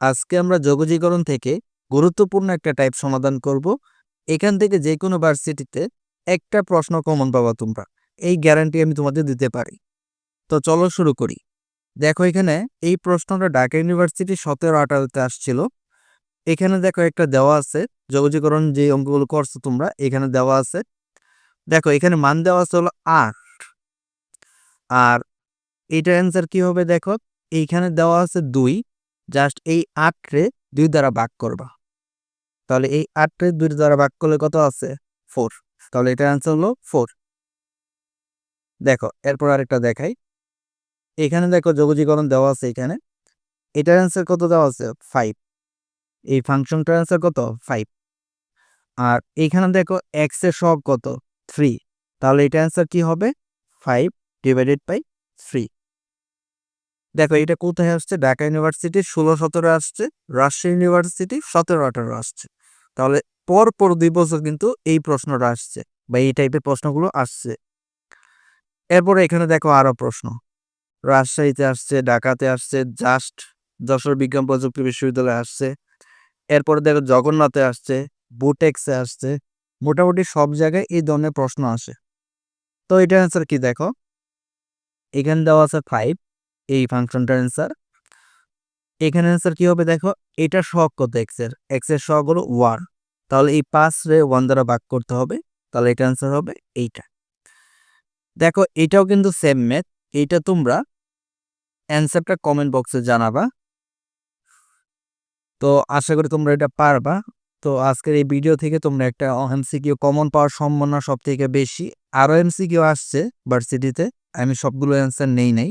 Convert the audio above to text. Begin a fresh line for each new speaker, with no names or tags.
আজকে আমরা যোগজীকরণ থেকে গুরুত্বপূর্ণ একটা টাইপ সমাধান করব। এখান থেকে যে কোনো ভার্সিটিতে একটা প্রশ্ন কমন পাবা তোমরা। এই গ্যারান্টি আমি তোমাদের দিতে পারি। তো চলো শুরু করি। দেখো এখানে এই প্রশ্নটা ঢাকা ইউনিভার্সিটি সতেরো আঠারোতে আসছিল। এখানে দেখো একটা দেওয়া আছে। যোগজীকরণ যে অঙ্কগুলো করছ তোমরা, এখানে দেওয়া আছে। দেখো এখানে মান দেওয়া আছে হলো আট। আর এটার অ্যান্সার কি হবে দেখো? এইখানে দেওয়া আছে দুই। জাস্ট এই আটরে দুই দ্বারা ভাগ করবা। তাহলে এই আটরে দুই দ্বারা ভাগ করলে কত আছে? ফোর তাহলে এটার অ্যান্সার হলো ফোর দেখো, এরপর আরেকটা দেখাই। এখানে দেখো যোগজীকরণ দেওয়া আছে এখানে। এটার অ্যান্সার কত দেওয়া আছে? ফাইভ এই ফাংশনটার অ্যান্সার কত? ফাইভ আর এইখানে দেখো এক্সের সব কত? থ্রি তাহলে এটা অ্যান্সার কি হবে? ফাইভ ডিভাইডেড বাই থ্রি দেখো এটা কোথায় আসছে? ঢাকা ইউনিভার্সিটি ষোলো সতেরো আসছে, রাজশাহী ইউনিভার্সিটি সতেরো আঠারো আসছে। তাহলে পর পর দুই বছর কিন্তু এই প্রশ্নটা আসছে বা এই টাইপের প্রশ্নগুলো আসছে। এরপরে এখানে দেখো আরও প্রশ্ন। রাজশাহীতে আসছে, ঢাকাতে আসছে, জাস্ট যশোর বিজ্ঞান প্রযুক্তি বিশ্ববিদ্যালয়ে আসছে। এরপরে দেখো জগন্নাথে আসছে, বুটেক্সে আসছে, মোটামুটি সব জায়গায় এই ধরনের প্রশ্ন আসে। তো এটা অ্যান্সার কি দেখো? এখানে দেওয়া আছে ফাইভ এই ফাংশনটার অ্যান্সার এখানে অ্যান্সার কি হবে দেখো? এটা শখ কত এক্সের? এক্সের শখ হলো ওয়ান তাহলে এই পাঁচ রে ওয়ান দ্বারা ভাগ করতে হবে। তাহলে এটা অ্যান্সার হবে এইটা। দেখো, এটাও কিন্তু সেম ম্যাথ এইটা তোমরা অ্যান্সারটা কমেন্ট বক্সে জানাবা। তো আশা করি তোমরা এটা পারবা। তো আজকের এই ভিডিও থেকে তোমরা একটা এমসিকিউ কমন পাওয়ার সম্ভাবনা সব থেকে বেশি আরও এমসিকিউ আসছে ভার্সিটিতে আমি সবগুলো অ্যান্সার নেই নাই।